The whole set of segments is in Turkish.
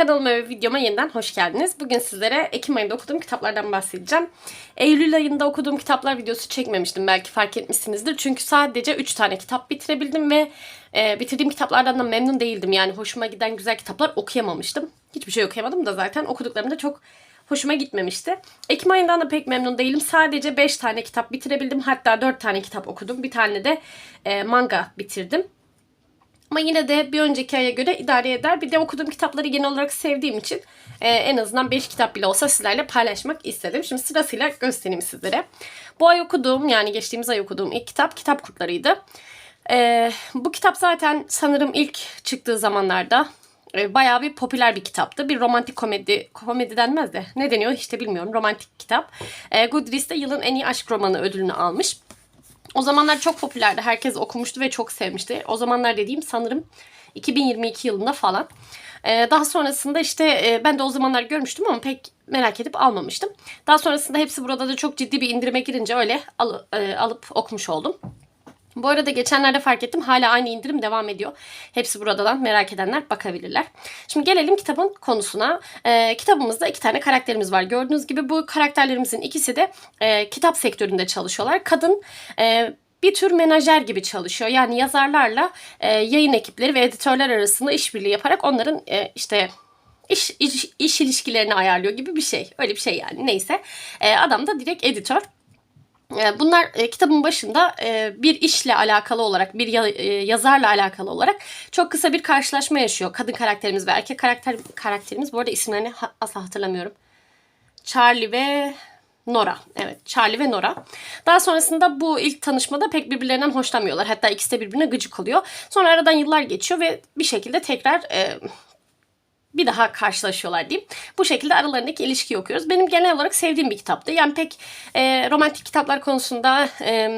Kanalıma ve videoma yeniden hoş geldiniz. Bugün sizlere Ekim ayında okuduğum kitaplardan bahsedeceğim. Eylül ayında okuduğum kitaplar videosu çekmemiştim. Belki fark etmişsinizdir. Çünkü sadece 3 tane kitap bitirebildim ve e, bitirdiğim kitaplardan da memnun değildim. Yani hoşuma giden güzel kitaplar okuyamamıştım. Hiçbir şey okuyamadım da zaten okuduklarım da çok hoşuma gitmemişti. Ekim ayından da pek memnun değilim. Sadece 5 tane kitap bitirebildim. Hatta 4 tane kitap okudum. Bir tane de e, manga bitirdim. Ama yine de bir önceki aya göre idare eder. Bir de okuduğum kitapları genel olarak sevdiğim için e, en azından 5 kitap bile olsa sizlerle paylaşmak istedim. Şimdi sırasıyla göstereyim sizlere. Bu ay okuduğum yani geçtiğimiz ay okuduğum ilk kitap Kitap Kurtları'ydı. E, bu kitap zaten sanırım ilk çıktığı zamanlarda e, bayağı bir popüler bir kitaptı. Bir romantik komedi, komedi denmez de ne deniyor işte bilmiyorum romantik kitap. E, Goodreads'te yılın en iyi aşk romanı ödülünü almış. O zamanlar çok popülerdi. Herkes okumuştu ve çok sevmişti. O zamanlar dediğim sanırım 2022 yılında falan. Ee, daha sonrasında işte e, ben de o zamanlar görmüştüm ama pek merak edip almamıştım. Daha sonrasında hepsi burada da çok ciddi bir indirime girince öyle al, e, alıp okumuş oldum. Bu arada geçenlerde fark ettim hala aynı indirim devam ediyor. Hepsi buradan merak edenler bakabilirler. Şimdi gelelim kitabın konusuna. Ee, kitabımızda iki tane karakterimiz var. Gördüğünüz gibi bu karakterlerimizin ikisi de e, kitap sektöründe çalışıyorlar. Kadın e, bir tür menajer gibi çalışıyor. Yani yazarlarla e, yayın ekipleri ve editörler arasında işbirliği yaparak onların e, işte iş, iş, iş ilişkilerini ayarlıyor gibi bir şey. Öyle bir şey yani neyse. E, adam da direkt editör. Ee, bunlar e, kitabın başında e, bir işle alakalı olarak, bir e, yazarla alakalı olarak çok kısa bir karşılaşma yaşıyor. Kadın karakterimiz ve erkek karakter karakterimiz. Bu arada isimlerini asla hatırlamıyorum. Charlie ve Nora. Evet Charlie ve Nora. Daha sonrasında bu ilk tanışmada pek birbirlerinden hoşlanmıyorlar. Hatta ikisi de birbirine gıcık oluyor. Sonra aradan yıllar geçiyor ve bir şekilde tekrar e, bir daha karşılaşıyorlar diyeyim. Bu şekilde aralarındaki ilişkiyi okuyoruz. Benim genel olarak sevdiğim bir kitaptı. Yani pek e, romantik kitaplar konusunda e,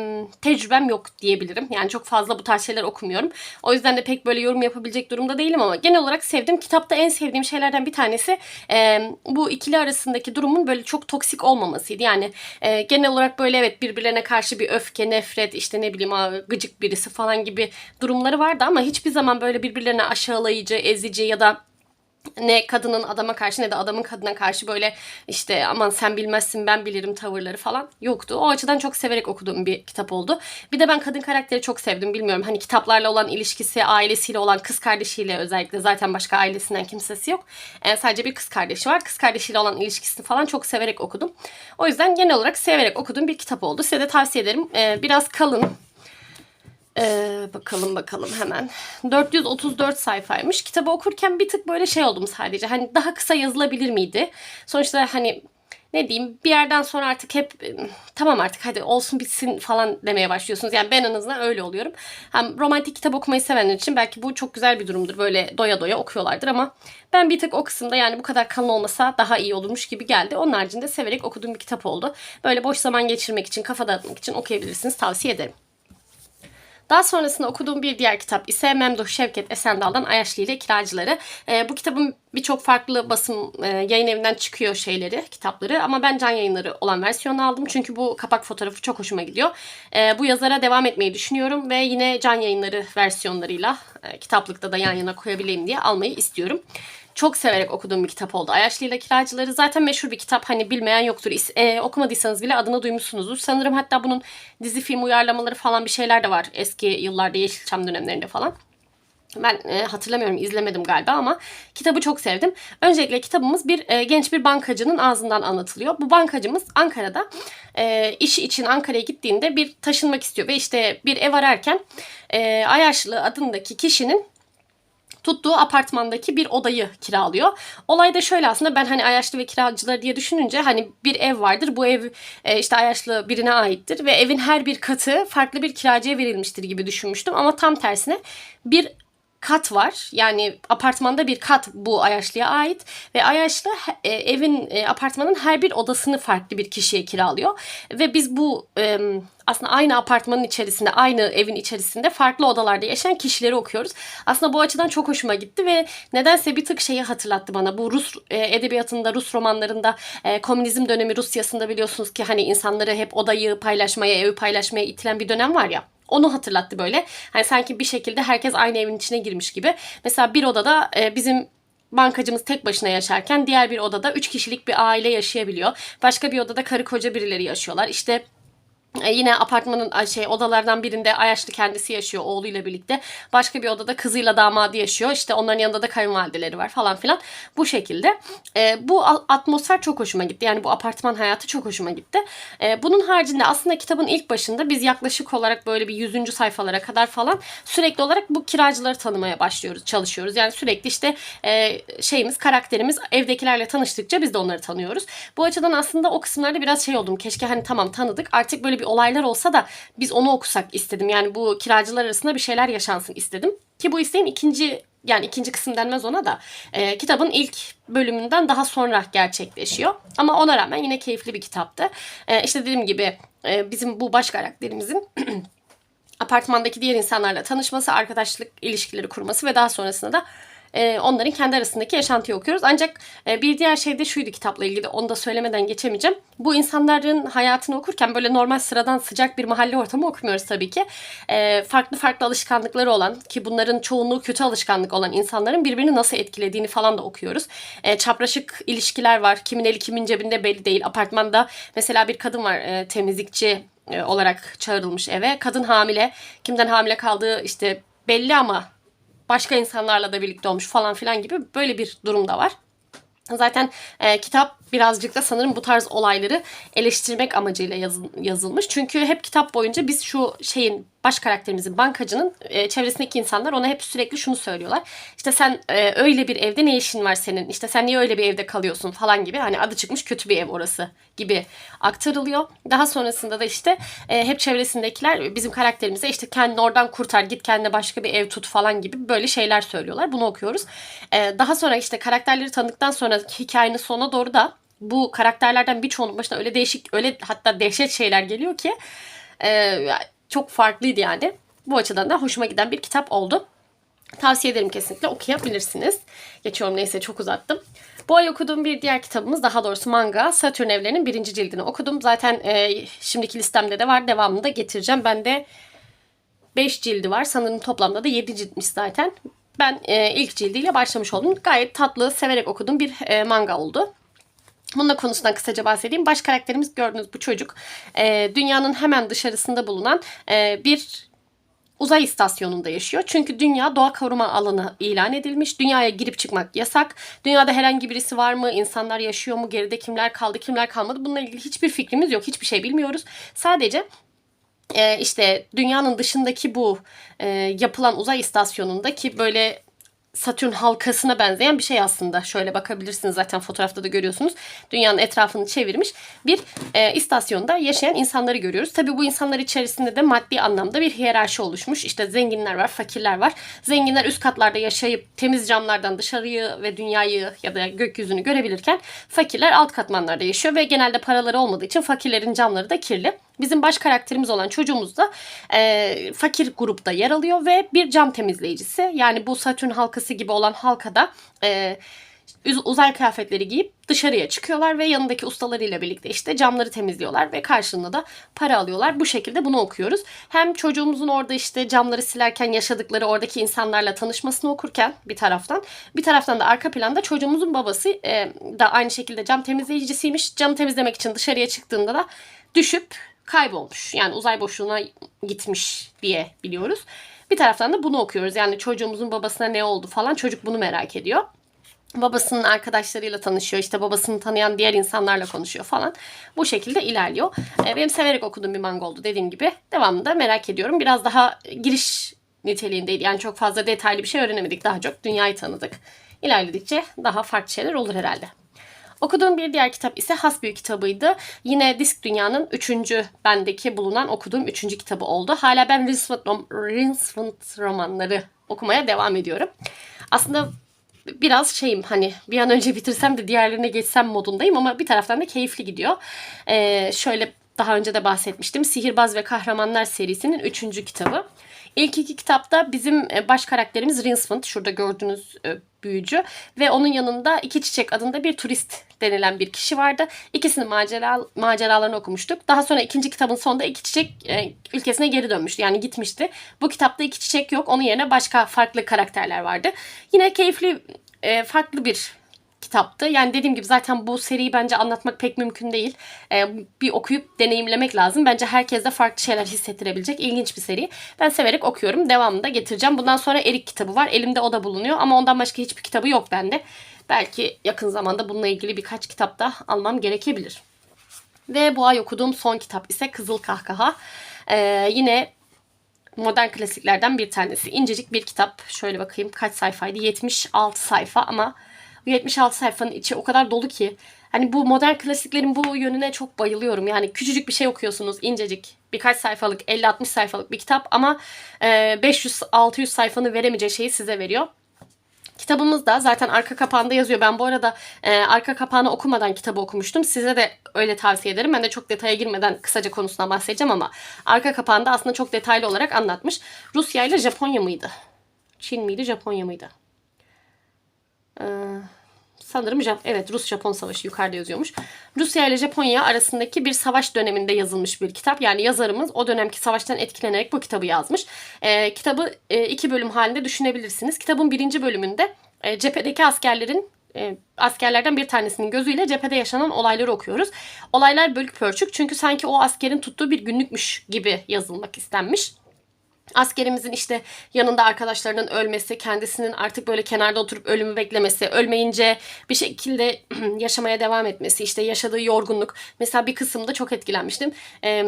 tecrübem yok diyebilirim. Yani çok fazla bu tarz şeyler okumuyorum. O yüzden de pek böyle yorum yapabilecek durumda değilim ama genel olarak sevdim. Kitapta en sevdiğim şeylerden bir tanesi e, bu ikili arasındaki durumun böyle çok toksik olmamasıydı. Yani e, genel olarak böyle evet birbirlerine karşı bir öfke, nefret, işte ne bileyim gıcık birisi falan gibi durumları vardı ama hiçbir zaman böyle birbirlerine aşağılayıcı, ezici ya da ne kadının adama karşı ne de adamın kadına karşı böyle işte aman sen bilmezsin ben bilirim tavırları falan yoktu. O açıdan çok severek okuduğum bir kitap oldu. Bir de ben kadın karakteri çok sevdim bilmiyorum. Hani kitaplarla olan ilişkisi, ailesiyle olan kız kardeşiyle özellikle zaten başka ailesinden kimsesi yok. Yani sadece bir kız kardeşi var. Kız kardeşiyle olan ilişkisini falan çok severek okudum. O yüzden genel olarak severek okuduğum bir kitap oldu. Size de tavsiye ederim. Ee, biraz kalın ee, bakalım bakalım hemen. 434 sayfaymış. Kitabı okurken bir tık böyle şey oldum sadece. Hani daha kısa yazılabilir miydi? Sonuçta hani ne diyeyim bir yerden sonra artık hep tamam artık hadi olsun bitsin falan demeye başlıyorsunuz. Yani ben en azından öyle oluyorum. Hem romantik kitap okumayı sevenler için belki bu çok güzel bir durumdur. Böyle doya doya okuyorlardır ama ben bir tık o kısımda yani bu kadar kalın olmasa daha iyi olurmuş gibi geldi. Onun haricinde severek okuduğum bir kitap oldu. Böyle boş zaman geçirmek için, kafa dağıtmak için okuyabilirsiniz. Tavsiye ederim. Daha sonrasında okuduğum bir diğer kitap ise Memduh Şevket Esendal'dan Ayaşlı ile Kiracıları. E, bu kitabın birçok farklı basım e, yayın evinden çıkıyor şeyleri, kitapları ama ben can yayınları olan versiyonu aldım. Çünkü bu kapak fotoğrafı çok hoşuma gidiyor. E, bu yazara devam etmeyi düşünüyorum ve yine can yayınları versiyonlarıyla e, kitaplıkta da yan yana koyabileyim diye almayı istiyorum çok severek okuduğum bir kitap oldu. Ayaşlı Kiracıları zaten meşhur bir kitap. Hani bilmeyen yoktur. E, okumadıysanız bile adını duymuşsunuzdur. Sanırım hatta bunun dizi film uyarlamaları falan bir şeyler de var. Eski yıllarda Yeşilçam dönemlerinde falan. Ben e, hatırlamıyorum izlemedim galiba ama kitabı çok sevdim. Öncelikle kitabımız bir e, genç bir bankacının ağzından anlatılıyor. Bu bankacımız Ankara'da e, işi için Ankara'ya gittiğinde bir taşınmak istiyor ve işte bir ev ararken e, Ayaşlı adındaki kişinin tuttuğu apartmandaki bir odayı kiralıyor. Olay da şöyle aslında ben hani Ayaşlı ve kiracıları diye düşününce hani bir ev vardır. Bu ev e, işte Ayaşlı birine aittir ve evin her bir katı farklı bir kiracıya verilmiştir gibi düşünmüştüm. Ama tam tersine bir kat var. Yani apartmanda bir kat bu Ayaşlı'ya ait ve Ayaşlı e, evin e, apartmanın her bir odasını farklı bir kişiye kiralıyor ve biz bu e, aslında aynı apartmanın içerisinde, aynı evin içerisinde farklı odalarda yaşayan kişileri okuyoruz. Aslında bu açıdan çok hoşuma gitti ve nedense bir tık şeyi hatırlattı bana. Bu Rus e, edebiyatında, Rus romanlarında, e, komünizm dönemi Rusya'sında biliyorsunuz ki hani insanları hep odayı paylaşmaya, evi paylaşmaya itilen bir dönem var ya. Onu hatırlattı böyle. Hani sanki bir şekilde herkes aynı evin içine girmiş gibi. Mesela bir odada e, bizim bankacımız tek başına yaşarken diğer bir odada 3 kişilik bir aile yaşayabiliyor. Başka bir odada karı koca birileri yaşıyorlar. İşte yine apartmanın şey odalardan birinde Ayaşlı kendisi yaşıyor oğluyla birlikte. Başka bir odada kızıyla damadı yaşıyor. İşte onların yanında da kayınvalideleri var falan filan. Bu şekilde. E, bu atmosfer çok hoşuma gitti. Yani bu apartman hayatı çok hoşuma gitti. E, bunun haricinde aslında kitabın ilk başında biz yaklaşık olarak böyle bir 100. sayfalara kadar falan sürekli olarak bu kiracıları tanımaya başlıyoruz, çalışıyoruz. Yani sürekli işte e, şeyimiz, karakterimiz evdekilerle tanıştıkça biz de onları tanıyoruz. Bu açıdan aslında o kısımlarda biraz şey oldum. Keşke hani tamam tanıdık. Artık böyle bir olaylar olsa da biz onu okusak istedim. Yani bu kiracılar arasında bir şeyler yaşansın istedim. Ki bu isteğim ikinci yani ikinci kısım denmez ona da e, kitabın ilk bölümünden daha sonra gerçekleşiyor. Ama ona rağmen yine keyifli bir kitaptı. E, işte dediğim gibi e, bizim bu baş karakterimizin apartmandaki diğer insanlarla tanışması, arkadaşlık ilişkileri kurması ve daha sonrasında da e, onların kendi arasındaki yaşantıyı okuyoruz. Ancak e, bir diğer şey de şuydu kitapla ilgili. Onu da söylemeden geçemeyeceğim. Bu insanların hayatını okurken böyle normal sıradan sıcak bir mahalle ortamı okumuyoruz tabii ki. E, farklı farklı alışkanlıkları olan ki bunların çoğunluğu kötü alışkanlık olan insanların birbirini nasıl etkilediğini falan da okuyoruz. E, çapraşık ilişkiler var. Kimin eli kimin cebinde belli değil. Apartmanda mesela bir kadın var e, temizlikçi e, olarak çağrılmış eve. Kadın hamile. Kimden hamile kaldığı işte belli ama başka insanlarla da birlikte olmuş falan filan gibi böyle bir durum da var. Zaten e, kitap birazcık da sanırım bu tarz olayları eleştirmek amacıyla yazın, yazılmış. Çünkü hep kitap boyunca biz şu şeyin baş karakterimizin bankacının e, çevresindeki insanlar ona hep sürekli şunu söylüyorlar. İşte sen e, öyle bir evde ne işin var senin? İşte sen niye öyle bir evde kalıyorsun falan gibi. Hani adı çıkmış kötü bir ev orası gibi aktarılıyor. Daha sonrasında da işte e, hep çevresindekiler bizim karakterimize işte kendini oradan kurtar git kendine başka bir ev tut falan gibi böyle şeyler söylüyorlar. Bunu okuyoruz. E, daha sonra işte karakterleri tanıdıktan sonra hikayenin sonuna doğru da bu karakterlerden birçoğunun başına öyle değişik öyle hatta dehşet şeyler geliyor ki e, çok farklıydı yani. Bu açıdan da hoşuma giden bir kitap oldu. Tavsiye ederim kesinlikle okuyabilirsiniz. Geçiyorum neyse çok uzattım. Bu ay okuduğum bir diğer kitabımız daha doğrusu manga Satürn Evleri'nin birinci cildini okudum. Zaten e, şimdiki listemde de var devamını da getireceğim. Bende 5 cildi var sanırım toplamda da 7 ciltmiş zaten. Ben e, ilk cildiyle başlamış oldum. Gayet tatlı severek okuduğum bir e, manga oldu. Bunun da konusundan kısaca bahsedeyim. Baş karakterimiz gördüğünüz bu çocuk e, dünyanın hemen dışarısında bulunan e, bir uzay istasyonunda yaşıyor. Çünkü dünya doğa koruma alanı ilan edilmiş. Dünyaya girip çıkmak yasak. Dünyada herhangi birisi var mı? İnsanlar yaşıyor mu? Geride kimler kaldı? Kimler kalmadı? Bununla ilgili hiçbir fikrimiz yok. Hiçbir şey bilmiyoruz. Sadece e, işte dünyanın dışındaki bu e, yapılan uzay istasyonundaki böyle Satürn halkasına benzeyen bir şey aslında. Şöyle bakabilirsiniz zaten fotoğrafta da görüyorsunuz. Dünyanın etrafını çevirmiş bir e, istasyonda yaşayan insanları görüyoruz. Tabii bu insanlar içerisinde de maddi anlamda bir hiyerarşi oluşmuş. İşte zenginler var, fakirler var. Zenginler üst katlarda yaşayıp temiz camlardan dışarıyı ve dünyayı ya da gökyüzünü görebilirken fakirler alt katmanlarda yaşıyor ve genelde paraları olmadığı için fakirlerin camları da kirli. Bizim baş karakterimiz olan çocuğumuz da e, fakir grupta yer alıyor ve bir cam temizleyicisi. Yani bu Satürn halkası gibi olan halkada e, uzay kıyafetleri giyip dışarıya çıkıyorlar ve yanındaki ustalarıyla birlikte işte camları temizliyorlar ve karşılığında da para alıyorlar. Bu şekilde bunu okuyoruz. Hem çocuğumuzun orada işte camları silerken yaşadıkları oradaki insanlarla tanışmasını okurken bir taraftan bir taraftan da arka planda çocuğumuzun babası e, da aynı şekilde cam temizleyicisiymiş. Camı temizlemek için dışarıya çıktığında da düşüp kaybolmuş. Yani uzay boşluğuna gitmiş diye biliyoruz. Bir taraftan da bunu okuyoruz. Yani çocuğumuzun babasına ne oldu falan çocuk bunu merak ediyor. Babasının arkadaşlarıyla tanışıyor. işte babasını tanıyan diğer insanlarla konuşuyor falan. Bu şekilde ilerliyor. Benim severek okuduğum bir manga oldu dediğim gibi. Devamında da merak ediyorum. Biraz daha giriş niteliğindeydi. Yani çok fazla detaylı bir şey öğrenemedik. Daha çok dünyayı tanıdık. İlerledikçe daha farklı şeyler olur herhalde. Okuduğum bir diğer kitap ise Hasbüyü kitabıydı. Yine Disk Dünya'nın üçüncü bendeki bulunan okuduğum üçüncü kitabı oldu. Hala ben Rinsford romanları okumaya devam ediyorum. Aslında biraz şeyim hani bir an önce bitirsem de diğerlerine geçsem modundayım ama bir taraftan da keyifli gidiyor. Ee, şöyle daha önce de bahsetmiştim. Sihirbaz ve Kahramanlar serisinin üçüncü kitabı. İlk iki kitapta bizim baş karakterimiz Rinsmond. Şurada gördüğünüz büyücü ve onun yanında iki çiçek adında bir turist denilen bir kişi vardı. İkisinin macera, maceralarını okumuştuk. Daha sonra ikinci kitabın sonunda iki çiçek e, ülkesine geri dönmüştü. Yani gitmişti. Bu kitapta iki çiçek yok. Onun yerine başka farklı karakterler vardı. Yine keyifli e, farklı bir kitaptı. Yani dediğim gibi zaten bu seriyi bence anlatmak pek mümkün değil. Ee, bir okuyup deneyimlemek lazım. Bence herkes de farklı şeyler hissettirebilecek ilginç bir seri. Ben severek okuyorum. Devamını da getireceğim. Bundan sonra Erik kitabı var. Elimde o da bulunuyor ama ondan başka hiçbir kitabı yok bende. Belki yakın zamanda bununla ilgili birkaç kitap da almam gerekebilir. Ve bu ay okuduğum son kitap ise Kızıl Kahkaha. Ee, yine modern klasiklerden bir tanesi. İncecik bir kitap. Şöyle bakayım kaç sayfaydı? 76 sayfa ama 76 sayfanın içi o kadar dolu ki. Hani bu modern klasiklerin bu yönüne çok bayılıyorum. Yani küçücük bir şey okuyorsunuz, incecik. Birkaç sayfalık, 50-60 sayfalık bir kitap ama 500-600 sayfanın veremeyeceği şeyi size veriyor. Kitabımız da zaten arka kapağında yazıyor. Ben bu arada e, arka kapağını okumadan kitabı okumuştum. Size de öyle tavsiye ederim. Ben de çok detaya girmeden kısaca konusuna bahsedeceğim ama arka kapağında aslında çok detaylı olarak anlatmış. Rusya ile Japonya mıydı? Çin miydi, Japonya mıydı? Ee, sanırım Jap- evet Rus-Japon savaşı yukarıda yazıyormuş. Rusya ile Japonya arasındaki bir savaş döneminde yazılmış bir kitap. Yani yazarımız o dönemki savaştan etkilenerek bu kitabı yazmış. Ee, kitabı e, iki bölüm halinde düşünebilirsiniz. Kitabın birinci bölümünde e, cephedeki askerlerin e, askerlerden bir tanesinin gözüyle cephede yaşanan olayları okuyoruz. Olaylar bölük pörçük çünkü sanki o askerin tuttuğu bir günlükmüş gibi yazılmak istenmiş. Askerimizin işte yanında arkadaşlarının ölmesi, kendisinin artık böyle kenarda oturup ölümü beklemesi, ölmeyince bir şekilde yaşamaya devam etmesi, işte yaşadığı yorgunluk. Mesela bir kısımda çok etkilenmiştim. Ee,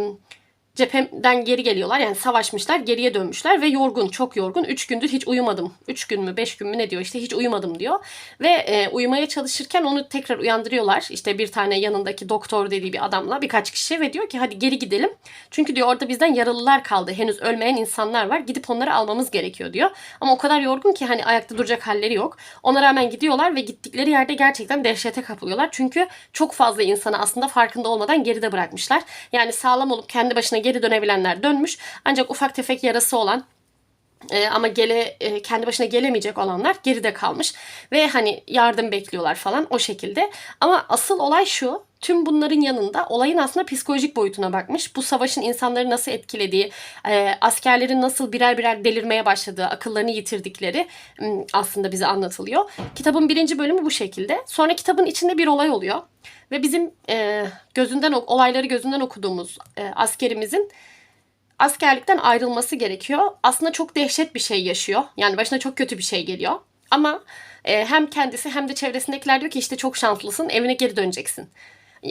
cepheden geri geliyorlar. Yani savaşmışlar, geriye dönmüşler ve yorgun, çok yorgun. 3 gündür hiç uyumadım. 3 gün mü, 5 gün mü ne diyor işte hiç uyumadım diyor. Ve e, uyumaya çalışırken onu tekrar uyandırıyorlar. İşte bir tane yanındaki doktor dediği bir adamla birkaç kişi ve diyor ki hadi geri gidelim. Çünkü diyor orada bizden yaralılar kaldı. Henüz ölmeyen insanlar var. Gidip onları almamız gerekiyor diyor. Ama o kadar yorgun ki hani ayakta duracak halleri yok. Ona rağmen gidiyorlar ve gittikleri yerde gerçekten dehşete kapılıyorlar. Çünkü çok fazla insanı aslında farkında olmadan geride bırakmışlar. Yani sağlam olup kendi başına geri dönebilenler dönmüş. Ancak ufak tefek yarası olan e, ama gele e, kendi başına gelemeyecek olanlar geride kalmış ve hani yardım bekliyorlar falan o şekilde. Ama asıl olay şu. Tüm bunların yanında olayın aslında psikolojik boyutuna bakmış. Bu savaşın insanları nasıl etkilediği, e, askerlerin nasıl birer birer delirmeye başladığı, akıllarını yitirdikleri aslında bize anlatılıyor. Kitabın birinci bölümü bu şekilde. Sonra kitabın içinde bir olay oluyor. Ve bizim e, gözünden olayları gözünden okuduğumuz e, askerimizin askerlikten ayrılması gerekiyor. Aslında çok dehşet bir şey yaşıyor. Yani başına çok kötü bir şey geliyor. Ama e, hem kendisi hem de çevresindekiler diyor ki işte çok şanslısın evine geri döneceksin.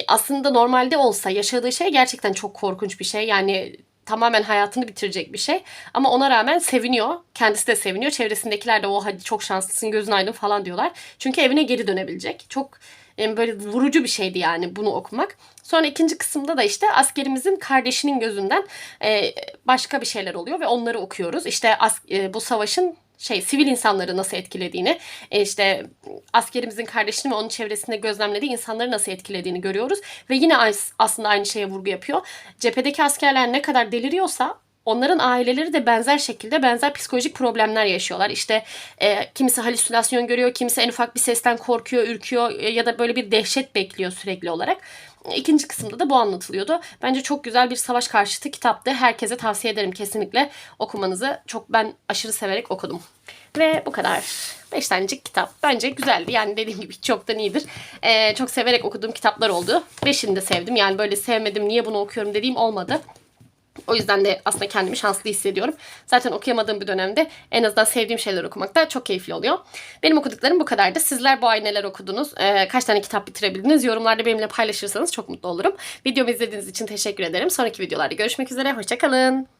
Aslında normalde olsa yaşadığı şey gerçekten çok korkunç bir şey. Yani tamamen hayatını bitirecek bir şey. Ama ona rağmen seviniyor. Kendisi de seviniyor. Çevresindekiler de o hadi çok şanslısın gözün aydın falan diyorlar. Çünkü evine geri dönebilecek. Çok yani böyle vurucu bir şeydi yani bunu okumak. Sonra ikinci kısımda da işte askerimizin kardeşinin gözünden e, başka bir şeyler oluyor ve onları okuyoruz. İşte as, e, bu savaşın şey sivil insanları nasıl etkilediğini, e, işte askerimizin kardeşini ve onun çevresinde gözlemlediği insanları nasıl etkilediğini görüyoruz ve yine aslında aynı şeye vurgu yapıyor. Cephedeki askerler ne kadar deliriyorsa onların aileleri de benzer şekilde benzer psikolojik problemler yaşıyorlar. İşte e, kimisi halüsinasyon görüyor, kimisi en ufak bir sesten korkuyor, ürküyor e, ya da böyle bir dehşet bekliyor sürekli olarak. İkinci kısımda da bu anlatılıyordu. Bence çok güzel bir savaş karşıtı kitaptı. Herkese tavsiye ederim kesinlikle okumanızı. Çok ben aşırı severek okudum. Ve bu kadar. Beş tanecik kitap. Bence güzeldi. Yani dediğim gibi çoktan iyidir. Ee, çok severek okuduğum kitaplar oldu. Beşini de sevdim. Yani böyle sevmedim niye bunu okuyorum dediğim olmadı. O yüzden de aslında kendimi şanslı hissediyorum. Zaten okuyamadığım bir dönemde en azından sevdiğim şeyler okumak da çok keyifli oluyor. Benim okuduklarım bu kadardı. Sizler bu ay neler okudunuz? Ee, kaç tane kitap bitirebildiniz? Yorumlarda benimle paylaşırsanız çok mutlu olurum. Videomu izlediğiniz için teşekkür ederim. Sonraki videolarda görüşmek üzere. Hoşçakalın.